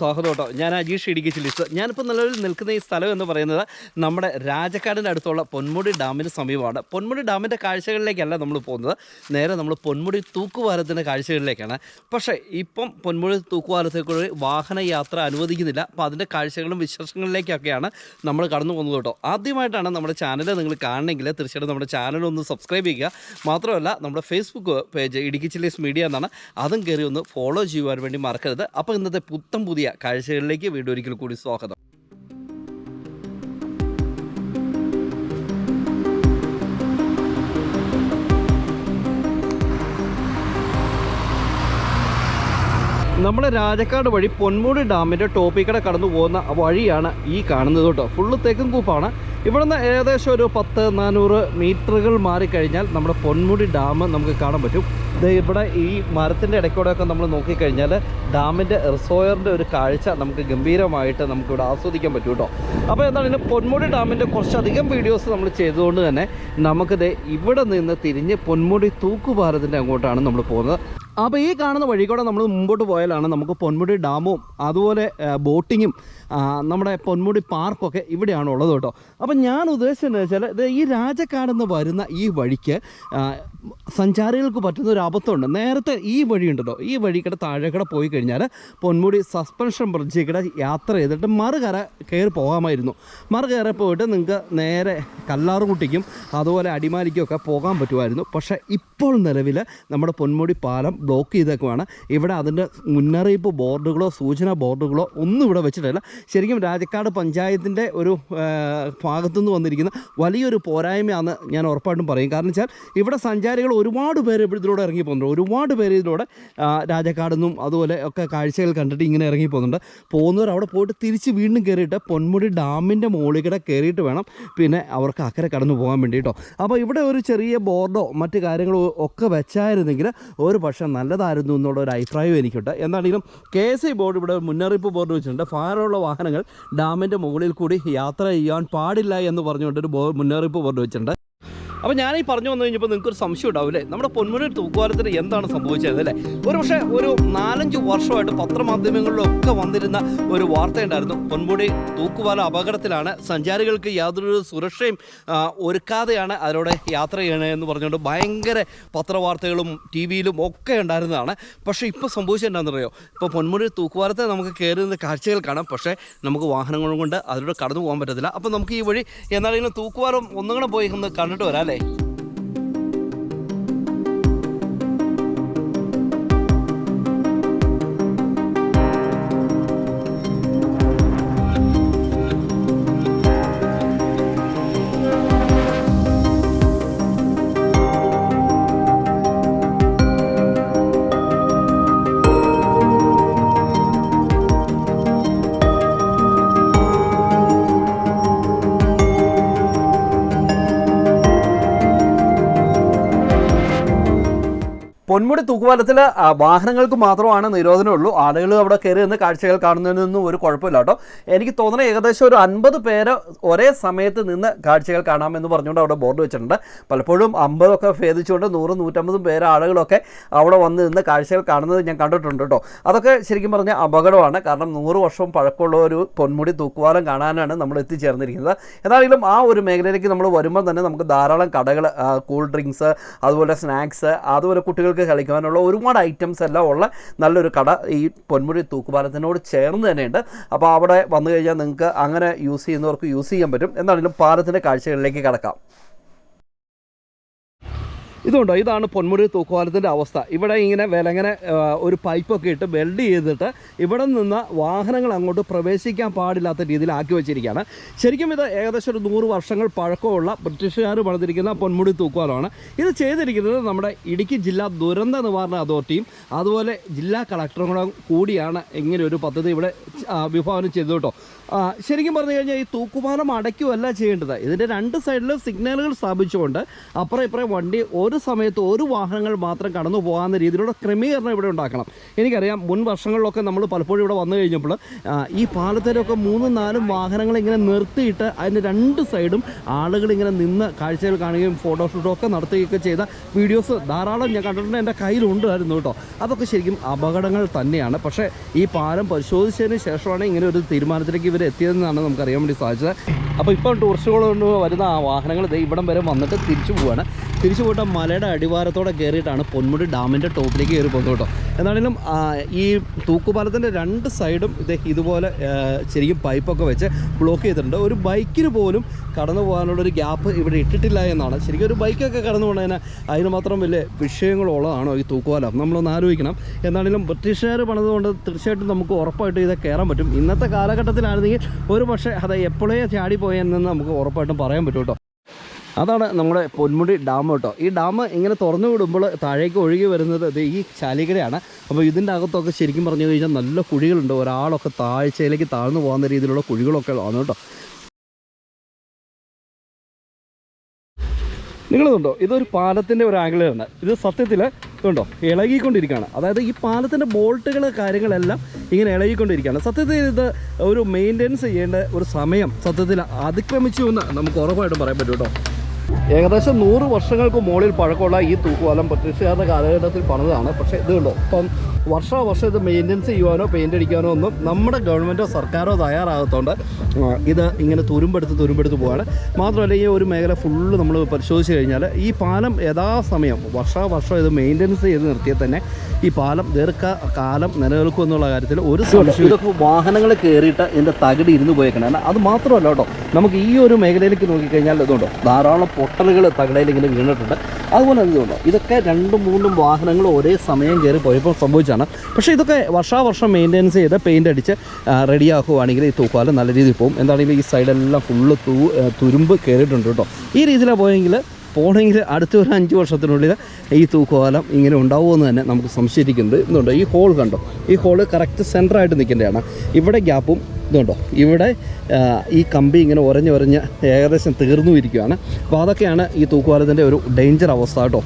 സ്വാഗതം കേട്ടോ. ഞാൻ അജീഷ് ഇടുക്കി ചില്ലിസ് ഞാനിപ്പോൾ നിലവിൽ നിൽക്കുന്ന ഈ സ്ഥലം എന്ന് പറയുന്നത് നമ്മുടെ രാജക്കാടിന്റെ അടുത്തുള്ള പൊന്മുടി ഡാമിന് സമീപമാണ്. പൊന്മുടി ഡാമിന്റെ കാഴ്ചകളിലേക്കല്ല നമ്മൾ പോകുന്നത്. നേരെ നമ്മൾ പൊന്മുടി തൂക്കുപാലത്തിന്റെ കാഴ്ചകളിലേക്കാണ്. പക്ഷേ ഇപ്പം പൊന്മുടി തൂക്കുപാലത്തേക്കൂടി വാഹന യാത്ര അനുവദിക്കുന്നില്ല. അപ്പോൾ അതിന്റെ കാഴ്ചകളും വിശേഷങ്ങളിലേക്കൊക്കെയാണ് നമ്മൾ കടന്നു പോകുന്നത് കേട്ടോ. ആദ്യമായിട്ടാണ് നമ്മുടെ ചാനൽ നിങ്ങൾ കാണണമെങ്കിൽ തീർച്ചയായിട്ടും നമ്മുടെ ചാനൽ ഒന്ന് സബ്സ്ക്രൈബ് ചെയ്യുക. മാത്രമല്ല നമ്മുടെ Facebook page Idukki chillies media എന്നാണ്. അതും കയറി ഒന്ന് ഫോളോ ചെയ്യുവാൻ വേണ്ടി മറക്കരുത്. അപ്പോൾ ഇന്നത്തെ പുത്തം പുതിയ കാഴ്ചകളിലേക്ക് വീണ്ടും ഒരിക്കൽ കൂടി സ്വാഗതം. നമ്മൾ രാജക്കാട് വഴി പൊന്മുടി ഡാമിന്റെ ടോപ്പിക്കടെ കടന്നു പോകുന്ന വഴിയാണ് ഈ കാണുന്നത് കേട്ടോ. ഫുള്ള് തേക്കും കൂപ്പാണ്. ഇവിടുന്ന് ഏകദേശം ഒരു പത്ത് നാനൂറ് മീറ്ററുകൾ മാറിക്കഴിഞ്ഞാൽ നമ്മുടെ പൊന്മുടി ഡാം നമുക്ക് കാണാൻ പറ്റും. ഇത് ഇവിടെ ഈ മരത്തിന്റെ ഇടയ്ക്കൂടെയൊക്കെ നമ്മൾ നോക്കിക്കഴിഞ്ഞാൽ ഡാമിന്റെ റിസോയറിന്റെ ഒരു കാഴ്ച നമുക്ക് ഗംഭീരമായിട്ട് നമുക്കിവിടെ ആസ്വദിക്കാൻ പറ്റും കേട്ടോ. അപ്പോൾ എന്താണ് പൊന്മുടി ഡാമിന്റെ കുറച്ചധികം വീഡിയോസ് നമ്മൾ ചെയ്തുകൊണ്ട് തന്നെ നമുക്കിത് ഇവിടെ നിന്ന് തിരിഞ്ഞ് പൊന്മുടി തൂക്കുപാലത്തിന്റെ അങ്ങോട്ടാണ് നമ്മൾ പോകുന്നത്. അപ്പോൾ ഈ കാണുന്ന വഴി കൂടെ നമ്മൾ മുമ്പോട്ട് പോയാലാണ് നമുക്ക് പൊന്മുടി ഡാമും അതുപോലെ ബോട്ടിങ്ങും നമ്മുടെ പൊന്മുടി പാർക്കൊക്കെ ഇവിടെയാണ് ഉള്ളത് കേട്ടോ. അപ്പം ഞാൻ ഉദ്ദേശിച്ചത് വെച്ചാൽ ഈ രാജക്കാടെന്ന് വരുന്ന ഈ വഴിക്ക് സഞ്ചാരികൾക്ക് പറ്റുന്ന ഒരു അബദ്ധമുണ്ട്. നേരത്തെ ഈ വഴി ഉണ്ടല്ലോ ഈ വഴി കൂടെ താഴെ താഴേക്കടെ പോയി കഴിഞ്ഞാൽ പൊന്മുടി സസ്പെൻഷൻ ബ്രിഡ്ജിക്കടെ യാത്ര ചെയ്തിട്ട് മറുകര കയറി പോകാമായിരുന്നു. മറുകര പോയിട്ട് നിങ്ങൾക്ക് നേരെ കല്ലാറുകുട്ടിക്കും അതുപോലെ അടിമാലിക്കും ഒക്കെ പോകാൻ പറ്റുമായിരുന്നു. പക്ഷേ ഇപ്പോൾ നിലവിൽ നമ്മുടെ പൊന്മുടി പാലം ബ്ലോക്ക് ചെയ്തേക്കുവാണ്. ഇവിടെ അതിന്റെ മുന്നറിയിപ്പ് ബോർഡുകളോ സൂചന ബോർഡുകളോ ഒന്നും ഇവിടെ വെച്ചിട്ടില്ല. ശരിക്കും രാജക്കാട് പഞ്ചായത്തിന്റെ ഒരു ഭാഗത്തുനിന്ന് വന്നിരിക്കുന്ന വലിയൊരു പോരായ്മയാണ് ഞാൻ ഉറപ്പായിട്ടും പറയും. കാരണം വെച്ചാൽ ഇവിടെ സഞ്ചാരികൾ ഒരുപാട് പേര് ഇതിലൂടെ ഇറങ്ങി പോകുന്നുണ്ട്. ഒരുപാട് പേര് ഇതിലൂടെ രാജക്കാട് രാജക്കാടെന്നും അതുപോലെ ഒക്കെ കാഴ്ചകൾ കണ്ടിട്ട് ഇങ്ങനെ ഇറങ്ങി പോകുന്നുണ്ട്. പോകുന്നവർ അവിടെ പോയിട്ട് തിരിച്ച് വീണ്ടും കയറിയിട്ട് പൊന്മുടി ഡാമിന്റെ മുകളിൽ കൂടെ കയറിയിട്ട് വേണം പിന്നെ അവർക്ക് അക്കരെ കടന്നു പോകാൻ വേണ്ടി കേട്ടോ അപ്പോൾ ഇവിടെ ഒരു ചെറിയ ബോർഡോ മറ്റ് കാര്യങ്ങളോ ഒക്കെ വെച്ചായിരുന്നെങ്കിൽ ഒരു പക്ഷേ നല്ലതായിരുന്നു എന്നുള്ള ഒരു അഭിപ്രായം എനിക്കുണ്ട്. എന്നാണെങ്കിലും കെ എസ് ഐ ബോർഡ് ഇവിടെ മുന്നറിയിപ്പ് ബോർഡ് വെച്ചിട്ടുണ്ട്. ഫയറുള്ള വാഹനങ്ങൾ ഡാമിന്റെ മുകളിൽ കൂടി യാത്ര ചെയ്യാൻ പാടില്ല എന്ന് പറഞ്ഞുകൊണ്ട് ഒരു ബോ മുന്നറിയിപ്പ് ബോർഡ് വെച്ചിട്ടുണ്ട്. അപ്പോൾ ഞാൻ ഈ പറഞ്ഞു വന്നു കഴിഞ്ഞപ്പോൾ നിങ്ങൾക്ക് ഒരു സംശയം ഉണ്ടാവില്ലേ? നമ്മുടെ പൊന്മുടി തൂക്കുവാലത്തിന് എന്താണ് സംഭവിച്ചത് അല്ലേ? ഒരു പക്ഷേ ഒരു നാലഞ്ച് വർഷമായിട്ട് പത്രമാധ്യമങ്ങളിലൊക്കെ വന്നിരുന്ന ഒരു വാർത്തയുണ്ടായിരുന്നു. പൊന്മുടി തൂക്കുവാല അപകടത്തിലാണ്. സഞ്ചാരികൾക്ക് യാതൊരു സുരക്ഷയും ഒരുക്കാതെയാണ് അതിലൂടെ യാത്ര ചെയ്യണത് എന്ന് പറഞ്ഞുകൊണ്ട് ഭയങ്കര പത്രവാർത്തകളും ടി വിയിലും ഒക്കെ ഉണ്ടായിരുന്നതാണ്. പക്ഷേ ഇപ്പോൾ സംഭവിച്ചെന്താണെന്നറിയോ ഇപ്പോൾ പൊന്മുടി തൂക്കുവാലത്തെ നമുക്ക് കയറി നിന്ന് കാഴ്ചകൾ കാണാം. പക്ഷേ നമുക്ക് വാഹനങ്ങളും കൊണ്ട് അതിലൂടെ കടന്നു പോകാൻ പറ്റത്തില്ല. അപ്പോൾ നമുക്ക് ഈ വഴി എന്നാലും തൂക്കുവാലം ഒന്നുകൂടെ പോയി ഒന്ന് കണ്ടിട്ട് വരാം അല്ലേ പൊന്മുടി തൂക്കുപാലത്തിൽ വാഹനങ്ങൾക്ക് മാത്രമാണ് നിരോധനമുള്ളൂ. ആളുകൾ അവിടെ കയറി നിന്ന് കാഴ്ചകൾ കാണുന്നതിനൊന്നും ഒരു കുഴപ്പമില്ല കേട്ടോ. എനിക്ക് തോന്നുന്നത് ഏകദേശം ഒരു അൻപത് പേര് ഒരേ സമയത്ത് നിന്ന് കാഴ്ചകൾ കാണാമെന്ന് പറഞ്ഞുകൊണ്ട് അവിടെ ബോർഡ് വെച്ചിട്ടുണ്ട്. പലപ്പോഴും അമ്പതൊക്കെ ഭേദിച്ചുകൊണ്ട് നൂറ് നൂറ്റമ്പതും പേര് ആളുകളൊക്കെ അവിടെ വന്ന് നിന്ന് കാഴ്ചകൾ കാണുന്നത് ഞാൻ കണ്ടിട്ടുണ്ട് കേട്ടോ. അതൊക്കെ ശരിക്കും പറഞ്ഞാൽ അപകടമാണ്. കാരണം നൂറ് വർഷവും പഴക്കമുള്ള ഒരു പൊന്മുടി തൂക്കുപാലം കാണാനാണ് നമ്മൾ എത്തിച്ചേർന്നിരിക്കുന്നത്. എന്നാണെങ്കിലും ആ ഒരു മേഖലയിലേക്ക് നമ്മൾ വരുമ്പോൾ തന്നെ നമുക്ക് ധാരാളം കടകൾ കൂൾ ഡ്രിങ്ക്സ് അതുപോലെ സ്നാക്സ് അതുപോലെ കുട്ടികൾക്ക് കളിക്കാനുള്ള ഒരുപാട് ഐറ്റംസ് എല്ലാം ഉള്ള നല്ലൊരു കട ഈ പൊന്മുടി തൂക്കുപാലത്തിനോട് ചേർന്ന് തന്നെയുണ്ട്. അപ്പോൾ അവിടെ വന്നു കഴിഞ്ഞാൽ നിങ്ങൾക്ക് അങ്ങനെ യൂസ് ചെയ്യുന്നവർക്ക് യൂസ് ചെയ്യാൻ പറ്റും. എന്നാണെങ്കിലും പാലത്തിന്റെ കാഴ്ചകളിലേക്ക് കടക്കാം. ഇതുണ്ടോ? ഇതാണ് പൊന്മുടി തൂക്കുപാലത്തിന്റെ അവസ്ഥ. ഇവിടെ ഇങ്ങനെ വിലങ്ങനെ ഒരു പൈപ്പൊക്കെ ഇട്ട് വെൽഡ് ചെയ്തിട്ട് ഇവിടെ നിന്ന് വാഹനങ്ങൾ അങ്ങോട്ട് പ്രവേശിക്കാൻ പാടില്ലാത്ത രീതിയിൽ ആക്കി വെച്ചിരിക്കുകയാണ്. ശരിക്കും ഇത് ഏകദേശം ഒരു നൂറ് വർഷങ്ങൾ പഴക്കമുള്ള ബ്രിട്ടീഷുകാർ പണിതിരിക്കുന്ന പൊന്മുടി തൂക്കുപാലമാണ്. ഇത് ചെയ്തിരിക്കുന്നത് നമ്മുടെ ഇടുക്കി ജില്ലാ ദുരന്ത നിവാരണ അതോറിറ്റിയും അതുപോലെ ജില്ലാ കളക്ടറും കൂടെ കൂടിയാണ് ഇങ്ങനെ ഒരു പദ്ധതി ഇവിടെ വിഭാവനം ചെയ്തു കേട്ടോ. ശരിക്കും പറഞ്ഞു കഴിഞ്ഞാൽ ഈ തൂക്കുപാലം അടയ്ക്കുമല്ല ചെയ്യേണ്ടത്. ഇതിന്റെ രണ്ട് സൈഡിലും സിഗ്നലുകൾ സ്ഥാപിച്ചുകൊണ്ട് അപ്പുറം ഇപ്പുറം വണ്ടി ഒരു സമയത്ത് ഒരു വാഹനങ്ങൾ മാത്രം കടന്നു പോകാവുന്ന രീതിയിലുള്ള ക്രമീകരണം ഇവിടെ ഉണ്ടാക്കണം. എനിക്കറിയാം മുൻ വർഷങ്ങളിലൊക്കെ നമ്മൾ പലപ്പോഴും ഇവിടെ വന്നു കഴിഞ്ഞപ്പോൾ ഈ പാലത്തിലൊക്കെ മൂന്നും നാലും വാഹനങ്ങൾ ഇങ്ങനെ നിർത്തിയിട്ട് അതിന്റെ രണ്ട് സൈഡും ആളുകൾ ഇങ്ങനെ നിന്ന് കാഴ്ചകൾ കാണുകയും ഫോട്ടോഷൂട്ടും ഒക്കെ നടത്തുകയൊക്കെ ചെയ്ത വീഡിയോസ് ധാരാളം ഞാൻ കണ്ടിട്ടുണ്ട്. എന്റെ കയ്യിലുണ്ടായിരുന്നു കേട്ടോ. അതൊക്കെ ശരിക്കും അപകടങ്ങൾ തന്നെയാണ്. പക്ഷേ ഈ പാലം പരിശോധിച്ചതിന് ശേഷമാണ് ഇങ്ങനെ ഒരു തീരുമാനത്തിലേക്ക് ഇവർ എത്തിയതെന്നാണ് നമുക്ക് അറിയാൻ വേണ്ടി സാധിച്ചത്. അപ്പോൾ ഇപ്പോൾ ടൂറിസ്റ്റുകൾ കൊണ്ട് വരുന്ന ആ വാഹനങ്ങൾ ഇവിടം വരെ വന്നിട്ട് തിരിച്ചു പോവുകയാണ് തിരിച്ചു പോയിട്ട് മലയുടെ അടിവാരത്തോടെ കയറിയിട്ടാണ് പൊന്മുടി ഡാമിന്റെ ടോപ്പിലേക്ക് കയറി പോകുന്നത് കേട്ടോ. എന്നാണെങ്കിലും ഈ തൂക്കുപാലത്തിന്റെ രണ്ട് സൈഡും ഇത് ഇതുപോലെ ശരിക്കും പൈപ്പൊക്കെ വെച്ച് ബ്ലോക്ക് ചെയ്തിട്ടുണ്ട്. ഒരു ബൈക്കിന് പോലും കടന്നു പോകാനുള്ള ഒരു ഗ്യാപ്പ് ഇവിടെ ഇട്ടിട്ടില്ല എന്നാണ്. ശരിക്കും ഒരു ബൈക്കൊക്കെ കടന്നു പോകുന്നതിന് അതിന് മാത്രം വലിയ വിഷയങ്ങളുള്ളതാണോ ഈ തൂക്കുപാലം? നമ്മളൊന്ന് ആലോചിക്കണം. എന്നാണെങ്കിലും ബ്രിട്ടീഷുകാർ പണിതുകൊണ്ട് തീർച്ചയായിട്ടും നമുക്ക് ഉറപ്പായിട്ടും ഇത് കയറാൻ പറ്റും. ഇന്നത്തെ കാലഘട്ടത്തിലായിരുന്നെങ്കിൽ ഒരു പക്ഷേ അത് എപ്പോഴേ ചാടിപ്പോയെന്ന് നമുക്ക് ഉറപ്പായിട്ടും പറയാൻ പറ്റും കേട്ടോ. അതാണ് നമ്മുടെ പൊന്മുടി ഡാം കേട്ടോ. ഈ ഡാം ഇങ്ങനെ തുറന്നു വിടുമ്പോൾ താഴേക്ക് ഒഴുകി വരുന്നത് ദേ ഈ ചാലിക്കരയാണ് അപ്പോൾ ഇതിന്റെ അകത്തൊക്കെ ശരിക്കും പറഞ്ഞു കഴിഞ്ഞാൽ നല്ല കുഴികളുണ്ട്. ഒരാളൊക്കെ താഴ്ചയിലേക്ക് താഴ്ന്നു പോകുന്ന രീതിയിലുള്ള കുഴികളൊക്കെ ആണ് കേട്ടോ. നിങ്ങളിതുണ്ടോ ഇതൊരു പാലത്തിന്റെ ഒരു ആംഗിളാണ് ഇത് സത്യത്തിൽ ഇതുണ്ടോ ഇളകിക്കൊണ്ടിരിക്കുകയാണ്. അതായത് ഈ പാലത്തിന്റെ ബോൾട്ടുകൾ കാര്യങ്ങളെല്ലാം ഇങ്ങനെ ഇളകിക്കൊണ്ടിരിക്കുകയാണ്. സത്യത്തിൽ ഇത് ഒരു മെയിന്റെനൻസ് ചെയ്യേണ്ട ഒരു സമയം സത്യത്തിൽ അതിക്രമിച്ചു എന്ന് നമുക്ക് ഉറപ്പായിട്ടും പറയാൻ പറ്റും കേട്ടോ. ഏകദേശം നൂറ് വർഷങ്ങൾക്ക് മുകളിൽ പഴക്കമുള്ള ഈ തൂക്കുവാലം ബ്രിട്ടീഷുകാരുടെ കാലഘട്ടത്തിൽ പണിതാണ് പക്ഷേ ഇത് കണ്ടോ ഇപ്പം വർഷാവർഷം ഇത് മെയിന്റെനൻസ് ചെയ്യുവാനോ പെയിന്റ് അടിക്കാനോ ഒന്നും നമ്മുടെ ഗവൺമെന്റോ സർക്കാരോ തയ്യാറാകത്തോണ്ട് ഇത് ഇങ്ങനെ തുരുമ്പെടുത്ത് തുരുമ്പെടുത്ത് പോവാണ്. മാത്രമല്ല ഈ ഒരു മേഖല ഫുള്ള് നമ്മൾ പരിശോധിച്ച് കഴിഞ്ഞാൽ ഈ പാലം യഥാസമയം വർഷാവർഷം ഇത് മെയിന്റെനൻസ് ചെയ്ത് നിർത്തിയാൽ തന്നെ ഈ പാലം ദീർഘകാലം നിലനിൽക്കും എന്നുള്ള കാര്യത്തിൽ ഒരു സംശയം ഇതൊക്കെ വാഹനങ്ങൾ കയറിയിട്ട് ഇതിന്റെ തകിട് ഇരുന്ന് പോയേക്കണം. അത് മാത്രമല്ല കേട്ടോ. നമുക്ക് ഈ ഒരു മേഖലയിലേക്ക് നോക്കിക്കഴിഞ്ഞാൽ ഇതുണ്ടോ? ധാരാളം പൊട്ടലുകൾ തകിടയിൽ ഇങ്ങനെ വീണിട്ടുണ്ട്. അതുപോലെ ഇതുണ്ടോ? ഇതൊക്കെ രണ്ടും മൂന്നും വാഹനങ്ങൾ ഒരേ സമയം കയറി പോയപ്പോൾ സംഭവിച്ചാണ് പക്ഷേ ഇതൊക്കെ വർഷാവർഷം മെയിന്റെനൻസ് ചെയ്ത് പെയിന്റ് അടിച്ച് റെഡിയാക്കുകയാണെങ്കിൽ ഈ തൂക്കാലം നല്ല രീതിയിൽ പോകും. എന്താണെങ്കിലും ഈ സൈഡെല്ലാം ഫുള്ള് തൂ തുരുമ്പ് കയറിയിട്ടുണ്ട് കേട്ടോ. ഈ രീതിയിലാണ് പോയെങ്കിൽ പോകണമെങ്കിൽ അടുത്ത ഒരു അഞ്ച് വർഷത്തിനുള്ളിൽ ഈ തൂക്കുകാലം ഇങ്ങനെ ഉണ്ടാവുമെന്ന് തന്നെ നമുക്ക് സംശയിക്കുന്നുണ്ട് ഇതുണ്ടോ? ഈ ഹോൾ കണ്ടോ? ഈ ഹോൾ കറക്റ്റ് സെന്ററായിട്ട് നിൽക്കേണ്ടതാണ്. ഇവിടെ ഗ്യാപ്പും ഇതുണ്ടോ? ഇവിടെ ഈ കമ്പി ഇങ്ങനെ ഉരഞ്ഞ് ഉരഞ്ഞ് ഏകദേശം തീർന്നു ഇരിക്കുകയാണ് അപ്പോൾ അതൊക്കെയാണ് ഈ തൂക്കുകാലത്തിന്റെ ഒരു ഡേഞ്ചർ അവസ്ഥ കേട്ടോ.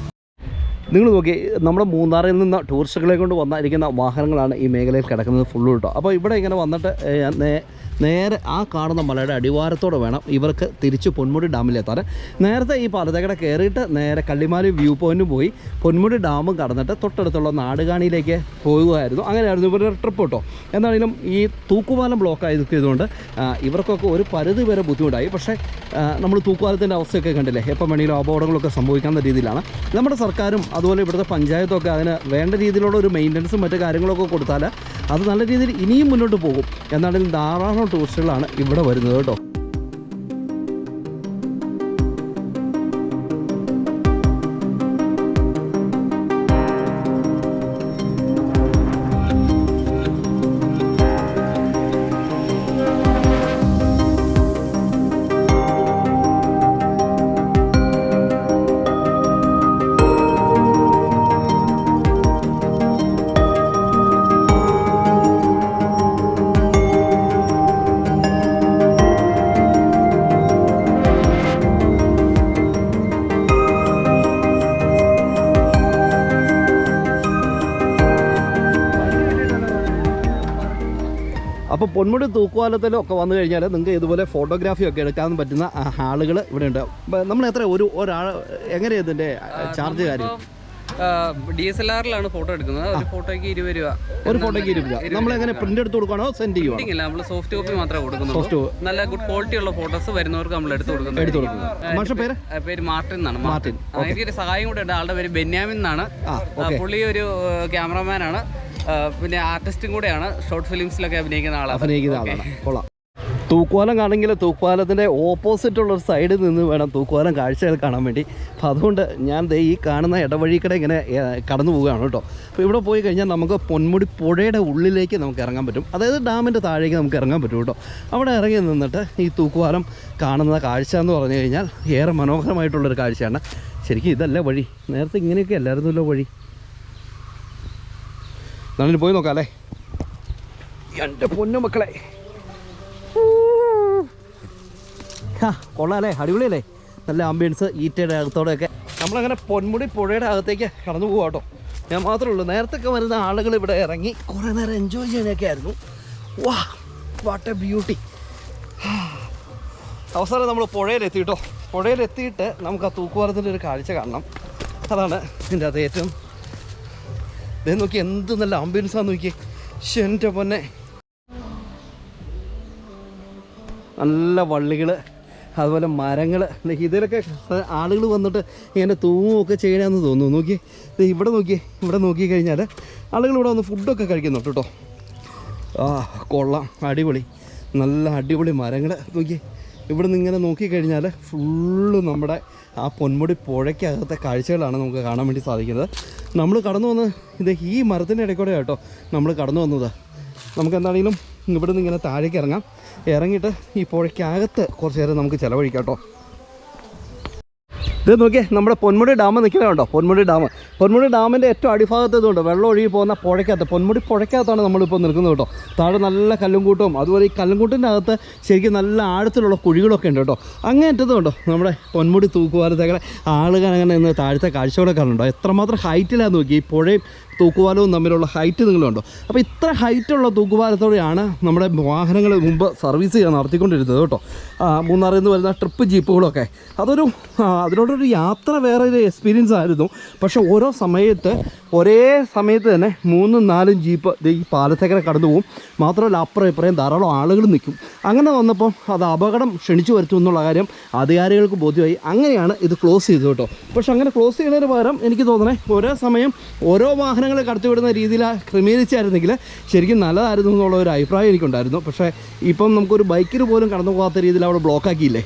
നിങ്ങൾ നോക്കി നമ്മുടെ മൂന്നാറിൽ നിന്ന് ടൂറിസ്റ്റുകളെ കൊണ്ട് വന്നിരിക്കുന്ന വാഹനങ്ങളാണ് ഈ മേഖലയിൽ കിടക്കുന്നത് ഫുള്ള് കേട്ടോ അപ്പോൾ ഇവിടെ ഇങ്ങനെ വന്നിട്ട് നേരെ ആ കാണുന്ന മലയുടെ അടിവാരത്തോടെ വേണം ഇവർക്ക് തിരിച്ച് പൊന്മുടി ഡാമിലെത്താൻ നേരത്തെ ഈ പാലത്തേക്കടെ കയറിയിട്ട് നേരെ കള്ളിമാലി വ്യൂ പോയിന്റും പോയി പൊന്മുടി ഡാമും കടന്നിട്ട് തൊട്ടടുത്തുള്ള നാടുകാണിയിലേക്ക് പോകുമായിരുന്നു. അങ്ങനെയായിരുന്നു ഇവരുടെ ട്രിപ്പ് കേട്ടോ എന്നാണെങ്കിലും ഈ തൂക്കുപാലം ബ്ലോക്ക് ആയതുകൊണ്ട് ഇവർക്കൊക്കെ ഒരു പരിധി വരെ ബുദ്ധിമുട്ടായി. പക്ഷേ നമ്മൾ തൂക്കുപാലത്തിന്റെ അവസ്ഥയൊക്കെ കണ്ടില്ലേ? എപ്പം വേണമെങ്കിലും അപകടങ്ങളൊക്കെ സംഭവിക്കാവുന്ന രീതിയിലാണ്. നമ്മുടെ സർക്കാരും അതുപോലെ ഇവിടുത്തെ പഞ്ചായത്തൊക്കെ അതിന് വേണ്ട രീതിയിലുള്ള ഒരു മെയിന്റനൻസും മറ്റു കാര്യങ്ങളൊക്കെ കൊടുത്താൽ അത് നല്ല രീതിയിൽ ഇനിയും മുന്നോട്ട് പോകും. എന്നാണെങ്കിലും ധാരാളം ടൂറിസ്റ്റുകളാണ് ഇവിടെ വരുന്നത് കേട്ടോ. പൊന്മുടി തൂക്കുവാലത്തിലും ഒക്കെ വന്നു കഴിഞ്ഞാൽ നിങ്ങൾക്ക് ഇതുപോലെ ഫോട്ടോഗ്രാഫി ഒക്കെ എടുക്കാൻ പറ്റുന്ന ആളുകൾ ഇവിടെ ഉണ്ട് നമ്മൾ എത്ര ഒരു ഒരാൾ എങ്ങനെയാണ് ഇതിന്റെ ചാർജ് കാര്യം? ഡി എസ് എൽ ആറിലാണ് ഫോട്ടോ എടുക്കുന്നത്. ഒരു ഫോട്ടോയ്ക്ക് ഇരുപത് രൂപ. ഒരു ഫോട്ടോയ്ക്ക് ഇരുപത് രൂപ. നമ്മൾ എങ്ങനെ പ്രിന്റ് എടുത്ത് കൊടുക്കണോ സെൻഡ് പ്രിന്റിംഗ് ഇല്ല നമ്മൾ സോഫ്റ്റ് കോപ്പി മാത്രമേ കൊടുക്കുന്നുള്ളൂ. നല്ല ഗുഡ് ക്വാളിറ്റി ഉള്ള ഫോട്ടോസ് വരുന്നവർക്ക് നമ്മൾ എടുത്ത് കൊടുക്കുന്നത് എടുത്ത് കൊടുക്കുന്നത് പേര് പേര്? മാർട്ടിൻ എന്നാണ്. മാർട്ടിൻ. എനിക്കൊരു സഹായം കൂടെ ഉണ്ട്. ആളുടെ പേര് ബെന്യാമിൻ എന്നാണ്. പുള്ളി ഒരു ക്യാമറമാൻ ആണ് ആ, പിന്നെ ആർട്ടിസ്റ്റും കൂടെയാണ് ഷോർട്ട് ഫിലിംസിലൊക്കെ അഭിനയിക്കുന്ന ആളാണ്. അഭിനയിക്കുന്ന ആളാണ്. കൊള്ളാം. തൂക്കുവാലം കാണെങ്കിൽ തൂക്കുവാലത്തിന്റെ ഓപ്പോസിറ്റ് ഉള്ള ഒരു സൈഡിൽ നിന്ന് വേണം തൂക്കുവാലം കാഴ്ചകൾ കാണാൻ വേണ്ടി. അപ്പോൾ അതുകൊണ്ട് ഞാൻ ദേ ഈ കാണുന്ന ഇടവഴിക്കടെ ഇങ്ങനെ കടന്നു പോവുകയാണ് കേട്ടോ. അപ്പോൾ ഇവിടെ പോയി കഴിഞ്ഞാൽ നമുക്ക് പൊന്മുടി പുഴയുടെ ഉള്ളിലേക്ക് നമുക്ക് ഇറങ്ങാൻ പറ്റും. അതായത് ഡാമിന്റെ താഴേക്ക് നമുക്ക് ഇറങ്ങാൻ പറ്റും കേട്ടോ. അവിടെ ഇറങ്ങി നിന്നിട്ട് ഈ തൂക്കുവാലം കാണുന്ന കാഴ്ച എന്ന് പറഞ്ഞു കഴിഞ്ഞാൽ ഏറെ മനോഹരമായിട്ടുള്ളൊരു കാഴ്ചയാണ്. ശരിക്കും ഇതല്ല വഴി. നേരത്തെ ഇങ്ങനെയൊക്കെ അല്ലായിരുന്നല്ലോ വഴി. എന്നാലും പോയി നോക്കാം അല്ലേ എന്റെ പൊന്നു മക്കളെ. കൊള്ളാം അല്ലേ അടിപൊളിയല്ലേ? നല്ല ആംബിയൻസ് ഈറ്റയുടെ അകത്തോടെയൊക്കെ. നമ്മളങ്ങനെ പൊന്മുടി പുഴയുടെ അകത്തേക്ക് കടന്നു പോകാം കേട്ടോ ഞാൻ മാത്രമേ ഉള്ളൂ. നേരത്തെ വരുന്ന ആളുകൾ ഇവിടെ ഇറങ്ങി കുറേ നേരം എൻജോയ് ചെയ്യാനൊക്കെ ആയിരുന്നു. വാ വാട്ട് എ ബ്യൂട്ടി അവസാനം നമ്മൾ പുഴയിലെത്തി കേട്ടോ പുഴയിലെത്തിയിട്ട് നമുക്ക് ആ തൂക്കുപാലത്തിന്റെ ഒരു കാഴ്ച കാണണം. അതാണ് ഇതിന്റെ അത് ഏറ്റവും ദേ നോക്കി എന്ത് നല്ല ആംബുലൻസാന്ന് നോക്കി ശ്ശെ, എന്റെ പൊന്നെ. നല്ല വള്ളികൾ അതുപോലെ മരങ്ങൾ ഇതിലൊക്കെ ആളുകൾ വന്നിട്ട് ഇങ്ങനെ തൂങ്ങുമൊക്കെ ചെയ്യണമെന്ന് തോന്നുന്നു. നോക്കി ദേ ഇവിടെ നോക്കി ഇവിടെ നോക്കി കഴിഞ്ഞാൽ ആളുകൾ ഇവിടെ വന്ന് ഫുഡൊക്കെ കഴിക്കുന്നുണ്ട് കേട്ടോ. ആ കൊള്ളാം അടിപൊളി. നല്ല അടിപൊളി മരങ്ങൾ നോക്കി ഇവിടെ നിന്ന് ഇങ്ങനെ നോക്കിക്കഴിഞ്ഞാൽ ഫുള്ള് നമ്മുടെ ആ പൊന്മുടി പുഴയ്ക്കകത്തെ കാഴ്ചകളാണ് നമുക്ക് കാണാൻ വേണ്ടി സാധിക്കുന്നത്. നമ്മൾ കടന്നു വന്ന് ഇത് ഈ മരത്തിന്റെ ഇടയ്ക്കൂടെ കേട്ടോ നമ്മൾ കടന്നു വന്നത്. നമുക്ക് എന്താണെങ്കിലും ഇവിടെ നിന്ന് ഇങ്ങനെ താഴേക്ക് ഇറങ്ങാം. ഇറങ്ങിയിട്ട് ഈ പുഴയ്ക്കകത്ത് കുറച്ച് നേരം നമുക്ക് ചിലവഴിക്കാം കേട്ടോ. ഇത് നോക്കിയേ നമ്മുടെ പൊന്മുടി ഡാം നിൽക്കുന്നതുണ്ടോ പൊന്മുടി ഡാം. പൊന്മുടി ഡാമിന്റെ ഏറ്റവും അടിഭാഗത്ത് ഇതുണ്ട്. വെള്ളം ഒഴുകി പോകുന്ന പുഴയ്ക്കകത്ത് പൊന്മുടി പുഴയ്ക്കകത്താണ് നമ്മളിപ്പോൾ നിൽക്കുന്നത് കേട്ടോ. താഴെ നല്ല കല്ലും കൂട്ടവും അതുപോലെ ഈ കല്ലും കൂട്ടിന്റെ അകത്ത് ശരിക്കും നല്ല ആഴത്തിലുള്ള കുഴികളൊക്കെ ഉണ്ട് കേട്ടോ. അങ്ങേറ്റതുണ്ടോ നമ്മുടെ പൊന്മുടി തൂക്കുപാലത്തേക്ക് ആളുകൾ അങ്ങനെ ഇന്ന് താഴത്തെ കാഴ്ചകളൊക്കെ കാണുന്നുണ്ടോ. എത്രമാത്രം ഹൈറ്റിലാണ് നോക്കി ഈ പുഴയും തൂക്കുപാലവും തമ്മിലുള്ള ഹൈറ്റ് നിങ്ങളുണ്ടോ? അപ്പോൾ ഇത്ര ഹൈറ്റുള്ള തൂക്കുപാലത്തോടെയാണ് നമ്മുടെ വാഹനങ്ങൾ മുമ്പ് സർവീസ് ചെയ്യാൻ നടത്തിക്കൊണ്ടിരുന്നത് കേട്ടോ. മൂന്നാറിൽ നിന്ന് വരുന്ന ട്രിപ്പ് ജീപ്പുകളൊക്കെ. അതൊരു അതിനോടൊരു യാത്ര വേറെ ഒരു എക്സ്പീരിയൻസ് ആയിരുന്നു. പക്ഷേ ഓരോ സമയത്ത് ഒരേ സമയത്ത് തന്നെ മൂന്നും നാലും ജീപ്പ് ഈ പാലത്തേക്കര കടന്നു പോകും മാത്രമല്ല അപ്പുറം ഇപ്പുറയും ധാരാളം ആളുകൾ നിൽക്കും. അങ്ങനെ വന്നപ്പോൾ അത് അപകടം ക്ഷണിച്ചു വരുത്തും എന്നുള്ള കാര്യം അധികാരികൾക്ക് ബോധ്യമായി. അങ്ങനെയാണ് ഇത് ക്ലോസ് ചെയ്തത് കേട്ടോ. പക്ഷെ അങ്ങനെ ക്ലോസ് ചെയ്യുന്നതിന് പകരം എനിക്ക് തോന്നണേ ഒരേ സമയം ഓരോ വാഹനങ്ങൾ കടത്തിവിടുന്ന രീതിയിൽ ക്രമീകരിച്ചായിരുന്നെങ്കിൽ ശരിക്കും നല്ലതായിരുന്നു എന്നുള്ള ഒരു അഭിപ്രായം എനിക്കുണ്ടായിരുന്നു. പക്ഷേ ഇപ്പം നമുക്കൊരു ബൈക്കിന് പോലും കടന്നു പോകാത്ത രീതിയിൽ അവിടെ ബ്ലോക്ക് ആക്കിയില്ലേ?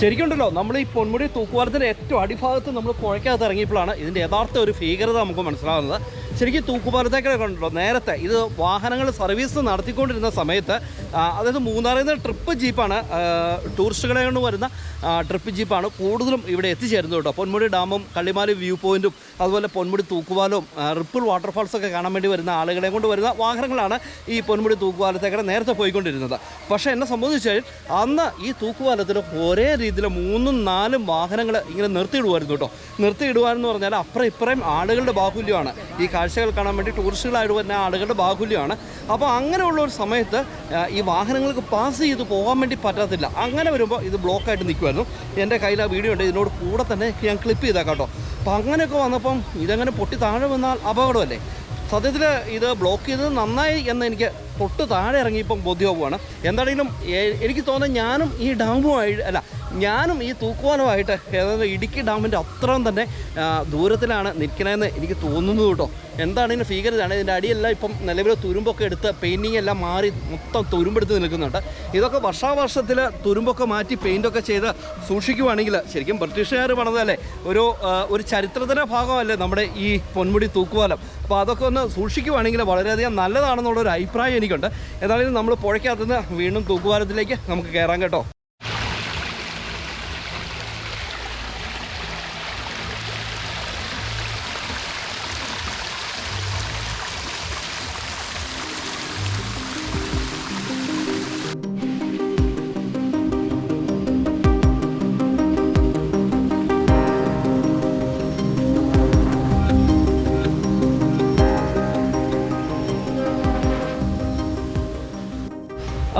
ശരിക്കുണ്ടല്ലോ നമ്മൾ ഈ പൊന്മുടി തൂക്കുപാലത്തിന്റെ ഏറ്റവും അടിഭാഗത്ത് നമ്മൾ പുഴയ്ക്കകത്ത് ഇറങ്ങിയപ്പോഴാണ് ഇതിന്റെ യഥാർത്ഥ ഒരു ഭീകരത നമുക്ക് മനസ്സിലാകുന്നത്. ശരിക്കും തൂക്കുപാലത്തേക്ക് കണ്ടല്ലോ നേരത്തെ ഇത് വാഹനങ്ങൾ സർവീസ് നടത്തിക്കൊണ്ടിരുന്ന സമയത്ത് അതായത് മൂന്നാറിൽ നിന്ന് ട്രിപ്പ് ജീപ്പാണ് ടൂറിസ്റ്റുകളെ കൊണ്ട് വരുന്ന ട്രിപ്പ് ജീപ്പാണ് കൂടുതലും ഇവിടെ എത്തിച്ചേരുന്നത് കേട്ടോ. പൊന്മുടി ഡാമും കള്ളിമാലി വ്യൂ പോയിന്റും അതുപോലെ പൊന്മുടി തൂക്കുപാലവും റിപ്പിൾ വാട്ടർഫാൾസൊക്കെ കാണാൻ വേണ്ടി വരുന്ന ആളുകളെ കൊണ്ട് വരുന്ന വാഹനങ്ങളാണ് ഈ പൊന്മുടി തൂക്കുപാലത്തേക്ക് നേരത്തെ പോയിക്കൊണ്ടിരുന്നത്. പക്ഷേ എന്നെ സംബന്ധിച്ചാൽ അന്ന് ഈ തൂക്കുപാലത്തിൽ ഒരേ രീതിയിൽ മൂന്നും നാലും വാഹനങ്ങൾ ഇങ്ങനെ നിർത്തിയിടുമായിരുന്നു കേട്ടോ. നിർത്തിയിടുവാന്ന് പറഞ്ഞാൽ അപ്പുറം ഇപ്പുറം ആളുകളുടെ ബാഹുല്യമാണ്. ഈ കാഴ്ചകൾ കാണാൻ വേണ്ടി ടൂറിസ്റ്റുകളായിട്ട് വരുന്ന ആളുകളുടെ ബാഹുല്യമാണ്. അപ്പോൾ അങ്ങനെയുള്ള ഒരു സമയത്ത് ഈ വാഹനങ്ങൾക്ക് പാസ് ചെയ്ത് പോകാൻ വേണ്ടി പറ്റത്തില്ല. അങ്ങനെ വരുമ്പോൾ ഇത് ബ്ലോക്കായിട്ട് നിൽക്കുമായിരുന്നു എന്റെ കയ്യിൽ ആ വീഡിയോ ഉണ്ട്. ഇതിനോട് കൂടെ തന്നെ ഞാൻ ക്ലിപ്പ് ചെയ്തേക്കാം കേട്ടോ. അപ്പോൾ അങ്ങനെയൊക്കെ വന്നപ്പം ഇതങ്ങനെ പൊട്ടി താഴെ വന്നാൽ അപകടമല്ലേ? സത്യത്തിൽ ഇത് ബ്ലോക്ക് ചെയ്തത് നന്നായി എന്ന് എനിക്ക് തൊട്ട് താഴെ ഇറങ്ങിയപ്പം ബോധ്യമാവുകയാണ്. എന്താണെങ്കിലും എനിക്ക് തോന്നുന്നത് ഞാനും ഈ ഡാമുമായി അല്ല ഞാനും ഈ തൂക്കുവാനുമായിട്ട് ഏതാണ്ട് ഇടുക്കി ഡാമിന്റെ അത്രയും തന്നെ ദൂരത്തിലാണ് നിൽക്കണമെന്ന് എനിക്ക് തോന്നുന്നത് കേട്ടോ. എന്താണ് ഇതിന്റെ ഭീകരതയാണ് ഇതിന്റെ അടിയെല്ലാം ഇപ്പം നിലവിലെ തുരുമ്പൊക്കെ എടുത്ത് പെയിന്റിങ് എല്ലാം മാറി മൊത്തം തുരുമ്പെടുത്ത് നിൽക്കുന്നുണ്ട്. ഇതൊക്കെ വർഷാവർഷത്തിൽ തുരുമ്പൊക്കെ മാറ്റി പെയിന്റൊക്കെ ചെയ്ത് സൂക്ഷിക്കുവാണെങ്കിൽ ശരിക്കും ബ്രിട്ടീഷുകാർ പണിതല്ലേ ഒരു ഒരു ചരിത്രത്തിന്റെ ഭാഗമല്ലേ നമ്മുടെ ഈ പൊന്മുടി തൂക്കുവാലം അപ്പോൾ അതൊക്കെ ഒന്ന് സൂക്ഷിക്കുവാണെങ്കിൽ വളരെയധികം നല്ലതാണെന്നുള്ളൊരു അഭിപ്രായം എനിക്കുണ്ട്. എന്നാലും നമ്മൾ പുഴയ്ക്കകത്തുനിന്ന് വീണ്ടും തൂക്കുവാലത്തിലേക്ക് നമുക്ക് കയറാം കേട്ടോ.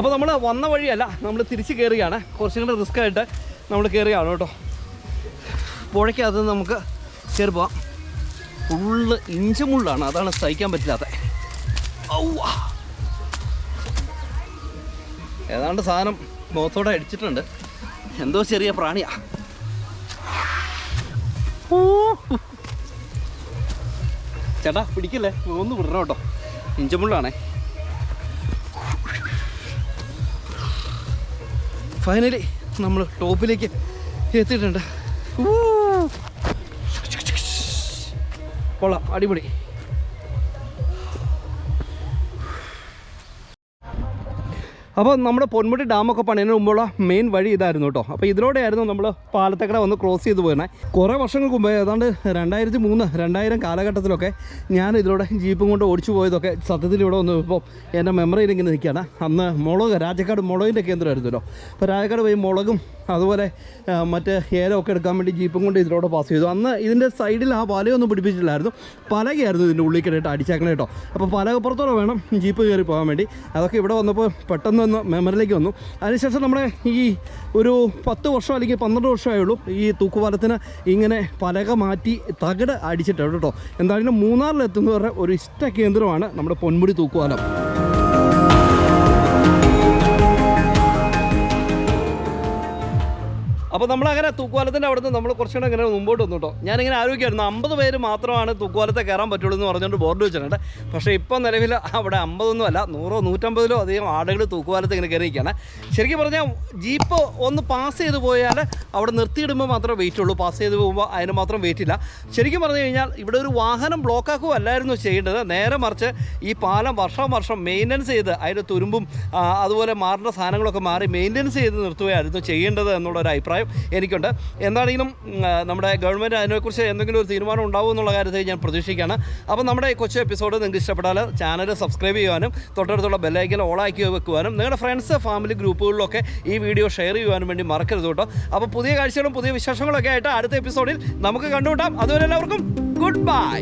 അപ്പോൾ നമ്മൾ വന്ന വഴിയല്ല നമ്മൾ തിരിച്ച് കയറുകയാണ് കുറച്ചും കൂടെ റിസ്ക് ആയിട്ട് നമ്മൾ കയറുകയാണ് കേട്ടോ. പുഴയ്ക്കകത്ത് നമുക്ക് കയറി പോവാം. ഫുള്ള് ഇഞ്ചമുള്ളാണ് അതാണ് സഹിക്കാൻ പറ്റില്ലാത്ത. ഔവ്വ. ഏതാണ്ട് സാധനം മുഖത്തോടെ അടിച്ചിട്ടുണ്ട്. എന്തോ ചെറിയ പ്രാണിയാ. ചേട്ടാ പിടിക്കല്ലേ? ഒന്ന് വിടണം കേട്ടോ. ഇഞ്ചമുള്ളാണേ ഫൈനലി നമ്മൾ ടോപ്പിലേക്ക് എത്തിയിട്ടുണ്ട്. കൊള്ളാം അടിപൊളി അപ്പോൾ നമ്മുടെ പൊന്മുടി ഡാമൊക്കെ പണിയതിന് മുമ്പുള്ള മെയിൻ വഴി ഇതായിരുന്നു കേട്ടോ. അപ്പോൾ ഇതിലൂടെയായിരുന്നു നമ്മൾ പാലത്തക്കട വന്ന് ക്രോസ് ചെയ്ത് പോയിരുന്നത് കുറേ വർഷങ്ങൾക്ക് മുമ്പേ ഏതാണ്ട് രണ്ടായിരത്തി മൂന്ന് രണ്ടായിരം കാലഘട്ടത്തിലൊക്കെ ഞാൻ ഇതിലൂടെ ജീപ്പും കൊണ്ട് ഓടിച്ചു പോയതൊക്കെ സത്യത്തിൽ ഇവിടെ വന്നു. ഇപ്പോൾ എന്റെ മെമ്മറിയിൽ ഇങ്ങനെ നിൽക്കുകയാണ്. അന്ന് മുളക് രാജക്കാട് മുളകിന്റെ കേന്ദ്രമായിരുന്നല്ലോ അപ്പോൾ രാജക്കാട് പോയി മുളകും അതുപോലെ മറ്റേ ഏലമൊക്കെ എടുക്കാൻ വേണ്ടി ജീപ്പും കൊണ്ട് ഇതിലൂടെ പാസ് ചെയ്തു. അന്ന് ഇതിന്റെ സൈഡിൽ ആ വലയൊന്നും പിടിപ്പിച്ചിട്ടില്ലായിരുന്നു. പലകയായിരുന്നു ഇതിന്റെ ഉള്ളിൽ കിടയിട്ട് അടിച്ചേക്കണേ കേട്ടോ. അപ്പോൾ പലകപ്പുറത്തോടെ വേണം ജീപ്പ് കയറി പോകാൻ വേണ്ടി. അതൊക്കെ ഇവിടെ വന്നപ്പോൾ പെട്ടെന്ന് ഒന്ന് മെമ്മറിയിലേക്ക് വന്നു. അതിനുശേഷം നമ്മുടെ ഈ ഒരു പത്ത് വർഷം അല്ലെങ്കിൽ പന്ത്രണ്ട് വർഷമേ ഉള്ളൂ ഈ തൂക്കുപാലത്തിന് ഇങ്ങനെ പലക മാറ്റി തകട് അടിച്ചിട്ടുണ്ട് കേട്ടോ. എന്തായാലും മൂന്നാറിലെത്തുന്നവരുടെ ഒരു ഇഷ്ട കേന്ദ്രമാണ് നമ്മുടെ പൊന്മുടി തൂക്കുപാലം. അപ്പോൾ നമ്മൾ അങ്ങനെ തൂക്കുവാലത്തിന്റെ അവിടെ നിന്ന് നമ്മൾ കുറച്ചുകൂടെ ഇങ്ങനെ മുമ്പോട്ട് വന്നു കേട്ടോ. ഞാനിങ്ങനെ ആലോചിക്കായിരുന്നു അമ്പത് പേര് മാത്രമാണ് തൂക്കുവാലത്തെ കയറാൻ പറ്റുള്ളൂ എന്ന് പറഞ്ഞുകൊണ്ട് ബോർഡ് വെച്ചിട്ടുണ്ട്. പക്ഷേ ഇപ്പം നിലവിൽ അവിടെ അമ്പതൊന്നും അല്ല നൂറോ നൂറ്റമ്പതിലോ അധികം ആളുകൾ തൂക്കുവാലത്ത് ഇങ്ങനെ കയറിയിരിക്കുകയാണ്. ശരിക്കും പറഞ്ഞാൽ ജീപ്പ് ഒന്ന് പാസ് ചെയ്ത് പോയാൽ അവിടെ നിർത്തിയിടുമ്പോൾ മാത്രമേ വെയിറ്റ് ഉള്ളൂ. പാസ് ചെയ്ത് പോകുമ്പോൾ അതിന് മാത്രം വെയിറ്റ് ഇല്ല. ശരിക്കും പറഞ്ഞു കഴിഞ്ഞാൽ ഇവിടെ ഒരു വാഹനം ബ്ലോക്ക് ആക്കുകയല്ലായിരുന്നു ചെയ്യേണ്ടത്. നേരെ മറിച്ച് ഈ പാലം വർഷം വർഷം മെയിന്റനൻസ് ചെയ്ത് അതിന്റെ തുരുമ്പും അതുപോലെ മാറേണ്ട സാധനങ്ങളൊക്കെ മാറി മെയിന്റനൻസ് ചെയ്ത് നിർത്തുകയായിരുന്നു ചെയ്യേണ്ടത് എന്നുള്ള ഒരു അഭിപ്രായം എനിക്കുണ്ട്. എന്താണെങ്കിലും നമ്മുടെ ഗവൺമെന്റ് അതിനെക്കുറിച്ച് എന്തെങ്കിലും ഒരു തീരുമാനം ഉണ്ടാവും എന്നുള്ള കാര്യത്തിൽ ഞാൻ പ്രതീക്ഷിക്കുകയാണ്. അപ്പോൾ നമ്മുടെ കൊച്ചു എപ്പിസോഡ് നിങ്ങൾക്ക് ഇഷ്ടപ്പെട്ടാൽ ചാനൽ സബ്സ്ക്രൈബ് ചെയ്യുവാനും തൊട്ടടുത്തുള്ള ബെല്ലൈക്കൽ ഓളാക്കി വെക്കുവാനും നിങ്ങളുടെ ഫ്രണ്ട്സ് ഫാമിലി ഗ്രൂപ്പുകളിലൊക്കെ ഈ വീഡിയോ ഷെയർ ചെയ്യുവാനും വേണ്ടി മറക്കരുത് കേട്ടോ. അപ്പോൾ പുതിയ കാഴ്ചകളും പുതിയ വിശേഷങ്ങളൊക്കെ ആയിട്ട് അടുത്ത എപ്പിസോഡിൽ നമുക്ക് കണ്ടുമുട്ടാം. അതുവരെ എല്ലാവർക്കും ഗുഡ് ബൈ